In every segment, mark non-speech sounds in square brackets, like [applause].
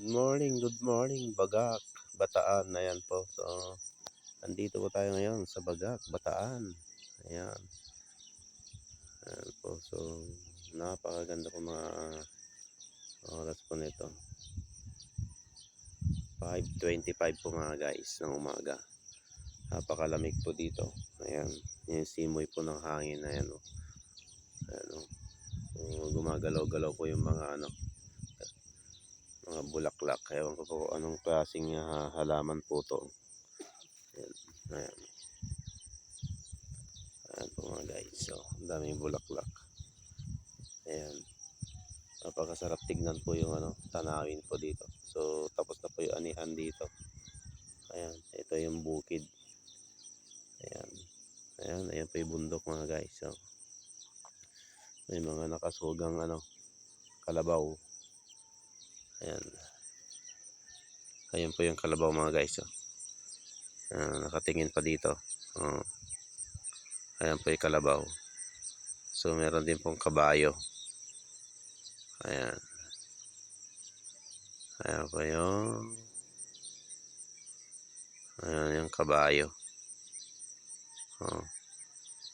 Good morning, good morning, Bagak, Bataan. Ayan po. So, andito po tayo ngayon sa Bagak, Bataan. Ayan. Ayan po. So, napakaganda po mga oras po nito. 5.25 po mga guys ng umaga. Napakalamig po dito. Ayan. Yung simoy po ng hangin. Ayan o. Ayan o. Gumagalaw-galaw po yung mga ano mga bulaklak. Ewan ko po anong klaseng ah, halaman po to. Ayan. Ayan. Ayan po mga guys. So, ang daming bulaklak. Ayan. Napakasarap tignan po yung ano, tanawin po dito. So, tapos na po yung anihan dito. Ayan. Ito yung bukid. Ayan. Ayan. Ayan po yung bundok mga guys. So, may mga nakasugang ano, kalabaw. Ayan. Ayan po yung kalabaw mga guys. Oh. Ayan, nakatingin pa dito. Oh. Ayan po yung kalabaw. So meron din pong kabayo. Ayan. Ayan po yung Ayan yung kabayo. Oh.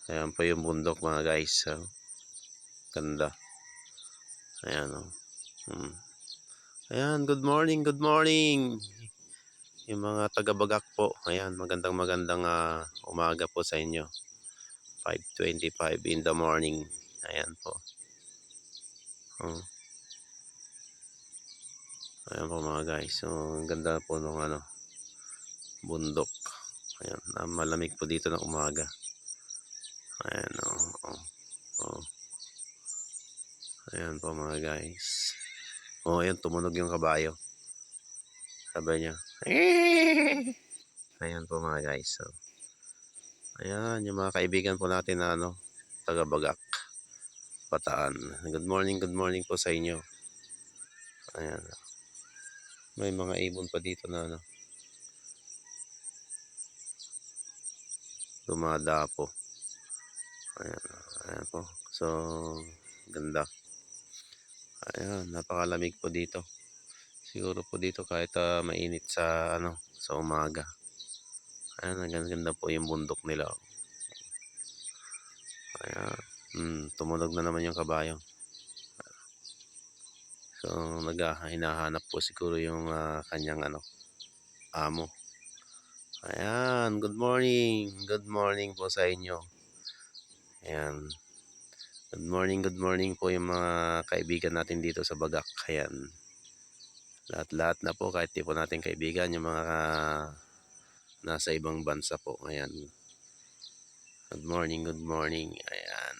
Ayan po yung bundok mga guys. Oh. Ganda. Ayan oh. Hmm. Ayan, good morning, good morning. Yung mga taga-bagak po. Ayan, magandang magandang ah, umaga po sa inyo. 5.25 in the morning. Ayan po. Oh. Ayan po mga guys. So, ang ganda po nung ano, bundok. Ayan, na malamig po dito ng umaga. Ayan, oh, oh, oh. Ayan po mga guys. Oh, ayan, tumunog yung kabayo. Sabi niya. [laughs] Ayan po mga guys. So, ayan, yung mga kaibigan po natin na ano, taga-bagak. Bataan. Good morning, good morning po sa inyo. Ayan. May mga ibon pa dito na ano. Dumada po. Ayan, ayan po. So, ganda. Ayan, napakalamig po dito. Siguro po dito kahit ah, mainit sa ano, sa umaga. Ayan, ang ganda po yung bundok nila. Ayan. Hmm, tumunog na naman yung kabayo. So, nag hinahanap po siguro yung ah, kanyang ano, amo. Ayan, good morning. Good morning po sa inyo. Ayan. Good morning, good morning po yung mga kaibigan natin dito sa Bagak. Ayan. Lahat-lahat na po kahit di po natin kaibigan yung mga ah, nasa ibang bansa po. Ayan. Good morning, good morning. Ayan.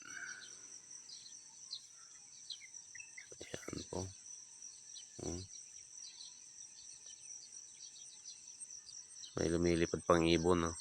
Ayan po. Hmm. May lumilipad pang ibon, no?